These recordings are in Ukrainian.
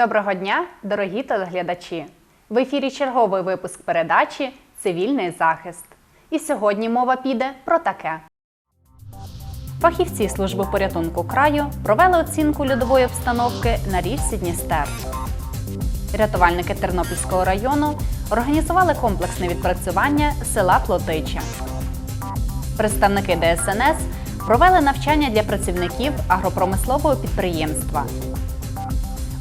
Доброго дня, дорогі телеглядачі! В ефірі черговий випуск передачі Цивільний захист. І сьогодні мова піде про таке. Фахівці служби порятунку краю провели оцінку льодової обстановки на річці Дністер. Рятувальники Тернопільського району організували комплексне відпрацювання села Плотича. Представники ДСНС провели навчання для працівників агропромислового підприємства.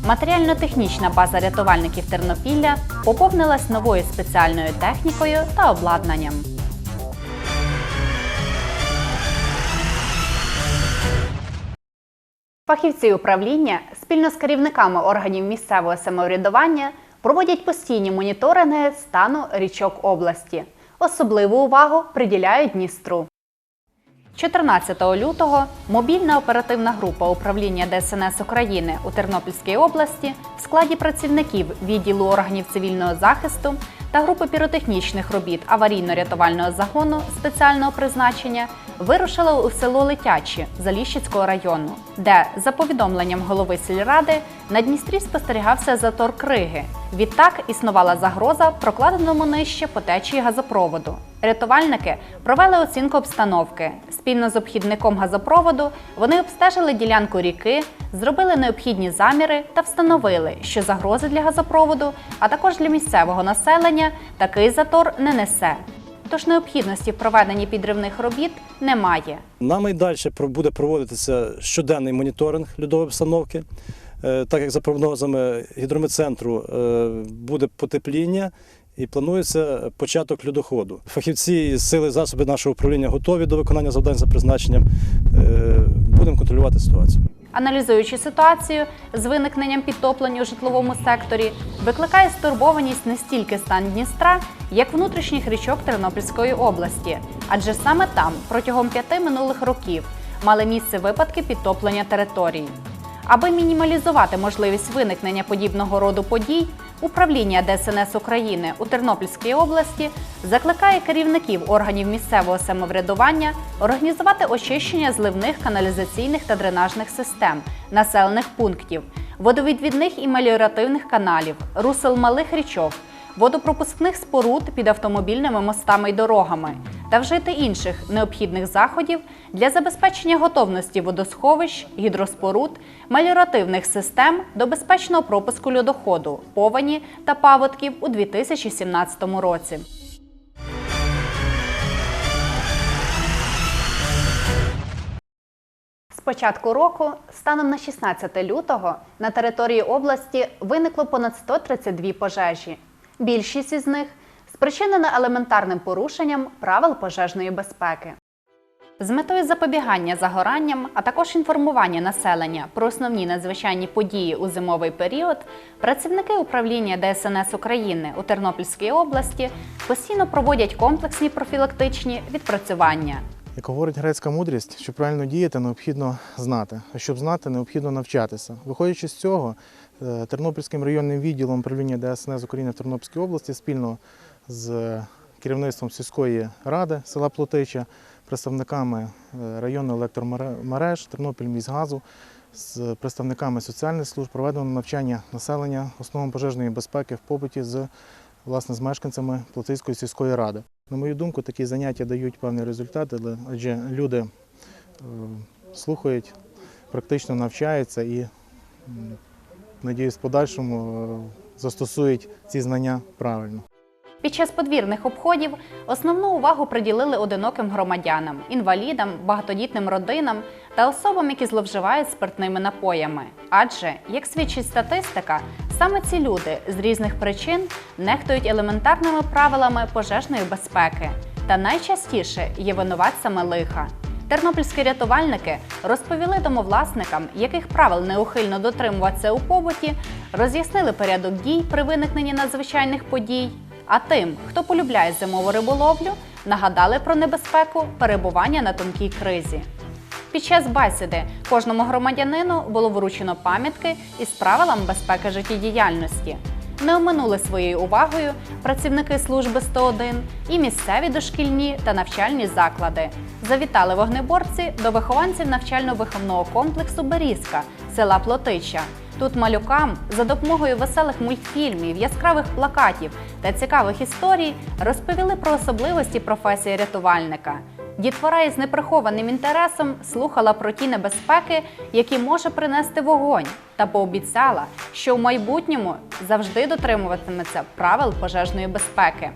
Матеріально-технічна база рятувальників Тернопілля поповнилась новою спеціальною технікою та обладнанням. Фахівці управління спільно з керівниками органів місцевого самоврядування проводять постійні моніторинги стану річок області. Особливу увагу приділяють Дністру. 14 лютого мобільна оперативна група управління ДСНС України у Тернопільській області в складі працівників відділу органів цивільного захисту та групи піротехнічних робіт аварійно-рятувального загону спеціального призначення вирушила у село Летячі Заліщицького району, де, за повідомленням голови сільради, на Дністрі спостерігався затор криги. Відтак існувала загроза прокладеному нижче по течії газопроводу. Рятувальники провели оцінку обстановки. Спільно з обхідником газопроводу вони обстежили ділянку ріки, зробили необхідні заміри та встановили, що загрози для газопроводу, а також для місцевого населення такий затор не несе. Тож необхідності в проведенні підривних робіт немає. Нами й далі буде проводитися щоденний моніторинг льодової обстановки. Е, Так як за прогнозами гідрометцентру е, буде потепління і планується початок льодоходу. Фахівці з сили засоби нашого управління готові до виконання завдань за призначенням. Е, Будемо контролювати ситуацію. Аналізуючи ситуацію з виникненням підтоплень у житловому секторі, викликає стурбованість не стільки стан Дністра, як внутрішніх річок Тернопільської області, адже саме там протягом п'яти минулих років мали місце випадки підтоплення територій. Аби мінімалізувати можливість виникнення подібного роду подій, управління ДСНС України у Тернопільській області закликає керівників органів місцевого самоврядування організувати очищення зливних каналізаційних та дренажних систем населених пунктів, водовідвідних і меліоративних каналів, русел малих річок, водопропускних споруд під автомобільними мостами й дорогами та вжити інших необхідних заходів для забезпечення готовності водосховищ, гідроспоруд, меліоративних систем до безпечного пропуску льодоходу, повені та паводків у 2017 році. З початку року, станом на 16 лютого, на території області виникло понад 132 пожежі. Більшість із них спричинена елементарним порушенням правил пожежної безпеки. З метою запобігання загоранням, а також інформування населення про основні надзвичайні події у зимовий період, працівники управління ДСНС України у Тернопільській області постійно проводять комплексні профілактичні відпрацювання. Як говорить грецька мудрість, щоб правильно діяти, необхідно знати. А щоб знати, необхідно навчатися. Виходячи з цього, е, Тернопільським районним відділом управління ДСНС України в Тернопільській області спільно з керівництвом сільської ради села Плотича, представниками е, районної електромереж, Тернопільміськгазу, з представниками соціальних служб проведено навчання населення основам пожежної безпеки в побуті з власне з мешканцями Плотицької сільської ради. На мою думку, такі заняття дають певний результат, але- адже люди е, слухають, практично навчаються і, надіюсь, в подальшому е, застосують ці знання правильно. Під час подвірних обходів основну увагу приділили одиноким громадянам, інвалідам, багатодітним родинам та особам, які зловживають спиртними напоями. Адже, як свідчить статистика, саме ці люди з різних причин нехтують елементарними правилами пожежної безпеки та найчастіше є винуватцями лиха. Тернопільські рятувальники розповіли домовласникам, яких правил неухильно дотримуватися у побуті, роз'яснили порядок дій при виникненні надзвичайних подій. А тим, хто полюбляє зимову риболовлю, нагадали про небезпеку перебування на тонкій кризі. Під час бесіди кожному громадянину було вручено пам'ятки із правилами безпеки життєдіяльності. Не оминули своєю увагою працівники служби 101 і місцеві дошкільні та навчальні заклади. Завітали вогнеборці до вихованців навчально-виховного комплексу Берізка села Плотича. Тут малюкам за допомогою веселих мультфільмів, яскравих плакатів та цікавих історій розповіли про особливості професії рятувальника. Дітвора із неприхованим інтересом слухала про ті небезпеки, які може принести вогонь, та пообіцяла, що в майбутньому завжди дотримуватиметься правил пожежної безпеки.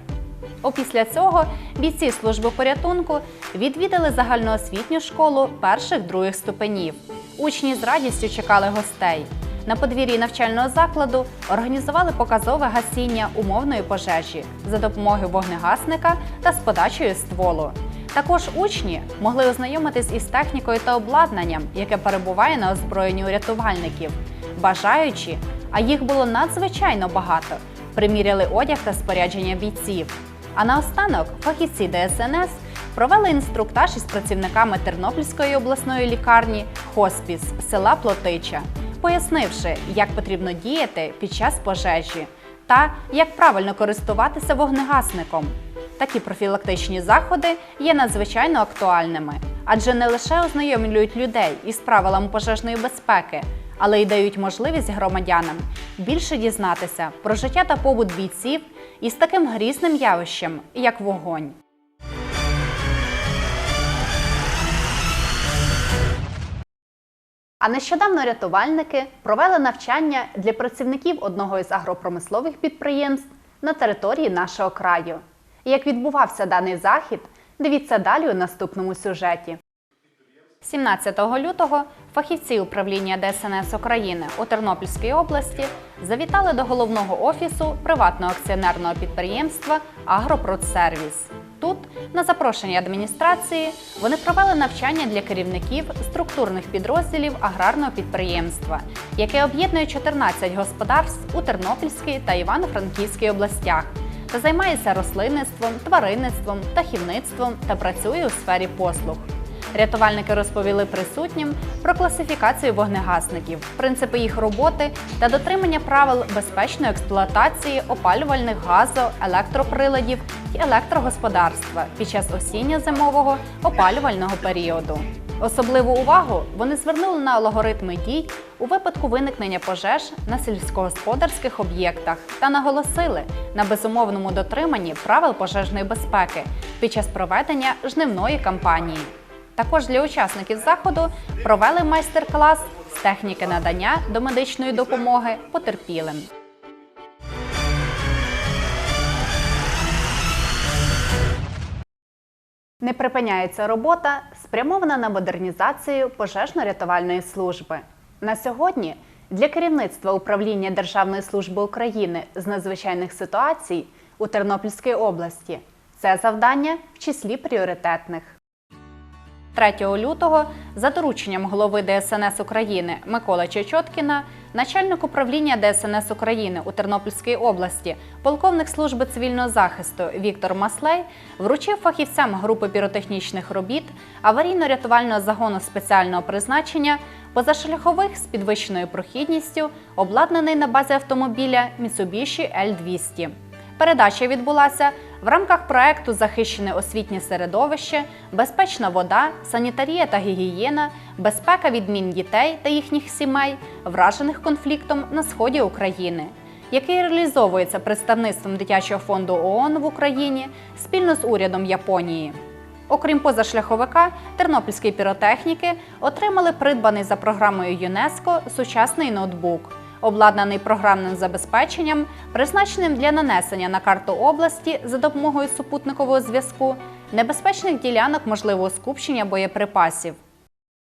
Опісля цього бійці служби порятунку відвідали загальноосвітню школу перших-других ступенів. Учні з радістю чекали гостей. На подвір'ї навчального закладу організували показове гасіння умовної пожежі за допомогою вогнегасника та з подачею стволу. Також учні могли ознайомитись із технікою та обладнанням, яке перебуває на озброєнні у рятувальників. Бажаючі, а їх було надзвичайно багато, приміряли одяг та спорядження бійців. А наостанок фахівці ДСНС провели інструктаж із працівниками Тернопільської обласної лікарні Хоспіс села Плотича, пояснивши, як потрібно діяти під час пожежі та як правильно користуватися вогнегасником. Такі профілактичні заходи є надзвичайно актуальними, адже не лише ознайомлюють людей із правилами пожежної безпеки, але й дають можливість громадянам більше дізнатися про життя та побут бійців із таким грізним явищем, як вогонь. А нещодавно рятувальники провели навчання для працівників одного із агропромислових підприємств на території нашого краю. Як відбувався даний захід, дивіться далі у наступному сюжеті. 17 лютого фахівці управління ДСНС України у Тернопільській області завітали до головного офісу приватного акціонерного підприємства Агропродсервіс. Тут, на запрошення адміністрації, вони провели навчання для керівників структурних підрозділів аграрного підприємства, яке об'єднує 14 господарств у Тернопільській та Івано-Франківській областях займається рослинництвом, тваринництвом, птахівництвом та працює у сфері послуг. Рятувальники розповіли присутнім про класифікацію вогнегасників, принципи їх роботи та дотримання правил безпечної експлуатації опалювальних газо, електроприладів і електрогосподарства під час осінньо-зимового опалювального періоду. Особливу увагу вони звернули на алгоритми дій у випадку виникнення пожеж на сільськогосподарських об'єктах та наголосили на безумовному дотриманні правил пожежної безпеки під час проведення жнивної кампанії. Також для учасників заходу провели майстер-клас з техніки надання домедичної допомоги потерпілим. Не припиняється робота, спрямована на модернізацію пожежно-рятувальної служби. На сьогодні для керівництва управління Державної служби України з надзвичайних ситуацій у Тернопільській області це завдання в числі пріоритетних. 3 лютого за дорученням голови ДСНС України Миколи Чечоткіна, начальник управління ДСНС України у Тернопільській області, полковник служби цивільного захисту Віктор Маслей вручив фахівцям групи піротехнічних робіт аварійно-рятувального загону спеціального призначення позашляхових з підвищеною прохідністю, обладнаний на базі автомобіля Mitsubishi L200. Передача відбулася в рамках проекту Захищене освітнє середовище, безпечна вода, санітарія та гігієна, безпека відмін дітей та їхніх сімей, вражених конфліктом на сході України, який реалізовується представництвом дитячого фонду ООН в Україні спільно з урядом Японії. Окрім позашляховика, тернопільські піротехніки отримали придбаний за програмою ЮНЕСКО сучасний ноутбук, обладнаний програмним забезпеченням, призначеним для нанесення на карту області за допомогою супутникового зв'язку, небезпечних ділянок можливого скупчення боєприпасів.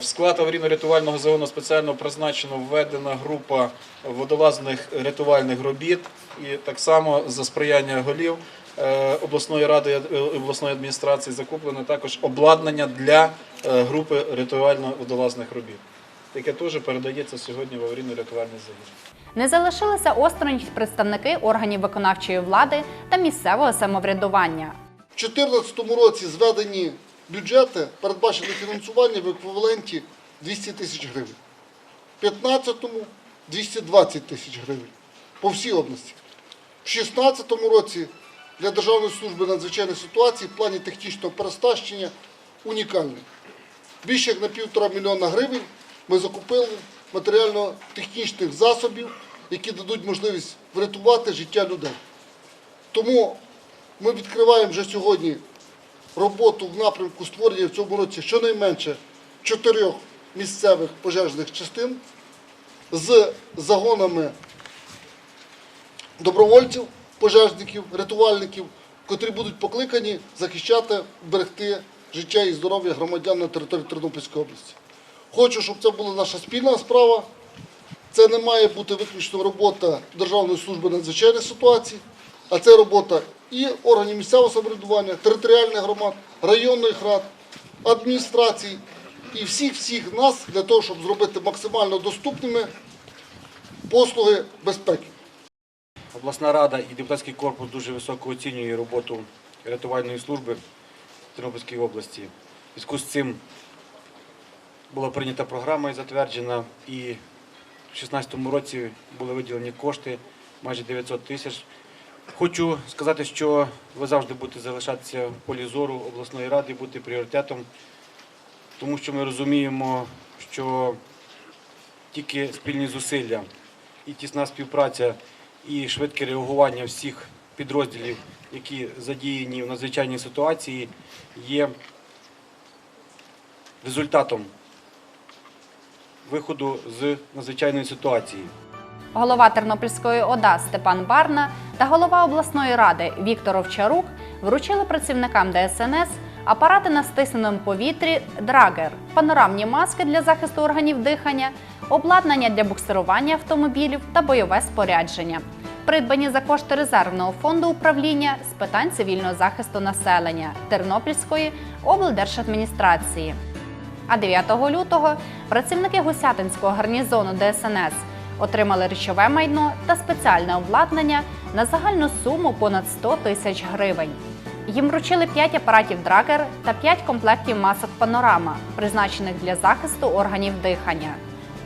В склад аварійно-рятувального загону спеціально призначено введена група водолазних рятувальних робіт і так само за сприяння голів е, обласної ради е, обласної адміністрації закуплено також обладнання для е, групи рятувально-водолазних робіт, яке теж передається сьогодні в аварійно-рятувальний загін. Не залишилися осторонь представники органів виконавчої влади та місцевого самоврядування. В 2014 році зведені бюджети, передбачено фінансування в еквіваленті 200 тисяч гривень. В 2015 – 220 тисяч гривень по всій області. в 2016 році для Державної служби надзвичайних ситуацій в плані технічного переоснащення унікальний. Більше як на півтора мільйона гривень ми закупили матеріально-технічних засобів, які дадуть можливість врятувати життя людей. Тому ми відкриваємо вже сьогодні роботу в напрямку створення в цьому році щонайменше чотирьох місцевих пожежних частин з загонами добровольців, пожежників, рятувальників, котрі будуть покликані захищати, берегти життя і здоров'я громадян на території Тернопільської області. Хочу, щоб це була наша спільна справа. Це не має бути виключно робота Державної служби надзвичайних ситуацій, а це робота і органів місцевого самоврядування, територіальних громад, районних рад, адміністрацій і всіх-всіх нас для того, щоб зробити максимально доступними послуги безпеки. Обласна рада і депутатський корпус дуже високо оцінює роботу рятувальної служби в Тернопільській області. В зв'язку з цим була прийнята програма і затверджена, і в 2016 році були виділені кошти майже 900 тисяч. Хочу сказати, що ви завжди будете залишатися в полі зору обласної ради, бути пріоритетом, тому що ми розуміємо, що тільки спільні зусилля і тісна співпраця і швидке реагування всіх підрозділів, які задіяні в надзвичайній ситуації, є результатом виходу з надзвичайної ситуації. Голова Тернопільської ОДА Степан Барна та голова обласної ради Віктор Овчарук вручили працівникам ДСНС апарати на стисненому повітрі Драгер, панорамні маски для захисту органів дихання, обладнання для буксирування автомобілів та бойове спорядження, придбані за кошти резервного фонду управління з питань цивільного захисту населення Тернопільської облдержадміністрації. А 9 лютого працівники Гусятинського гарнізону ДСНС отримали речове майно та спеціальне обладнання на загальну суму понад 100 тисяч гривень. Їм вручили 5 апаратів Драгер та 5 комплектів масок Панорама, призначених для захисту органів дихання.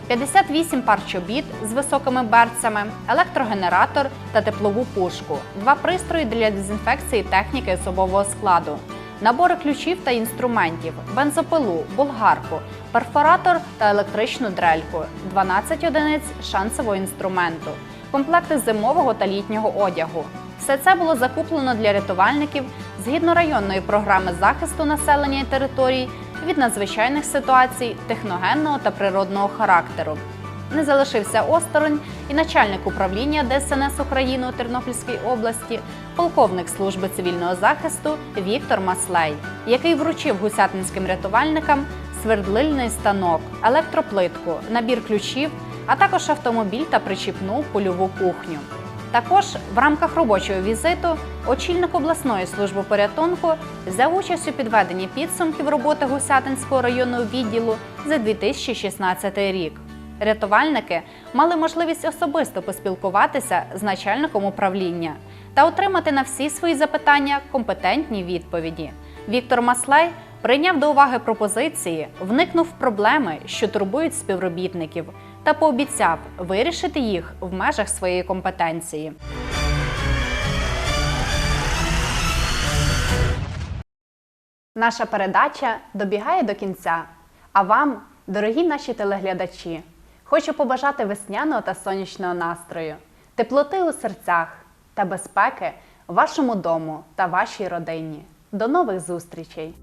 58 пар чобіт з високими берцями, електрогенератор та теплову пушку, два пристрої для дезінфекції техніки особового складу, набори ключів та інструментів, бензопилу, болгарку, перфоратор та електричну дрельку, 12 одиниць шансового інструменту, комплекти зимового та літнього одягу. Все це було закуплено для рятувальників згідно районної програми захисту населення і територій від надзвичайних ситуацій техногенного та природного характеру. Не залишився осторонь і начальник управління ДСНС України у Тернопільській області, полковник служби цивільного захисту Віктор Маслей, який вручив гусятинським рятувальникам свердлильний станок, електроплитку, набір ключів, а також автомобіль та причіпну польову кухню. Також в рамках робочого візиту очільник обласної служби порятунку взяв участь у підведенні підсумків роботи Гусятинського районного відділу за 2016 рік. Рятувальники мали можливість особисто поспілкуватися з начальником управління та отримати на всі свої запитання компетентні відповіді. Віктор Маслей прийняв до уваги пропозиції, вникнув в проблеми, що турбують співробітників, та пообіцяв вирішити їх в межах своєї компетенції. Наша передача добігає до кінця. А вам, дорогі наші телеглядачі, хочу побажати весняного та сонячного настрою, теплоти у серцях та безпеки вашому дому та вашій родині. До нових зустрічей!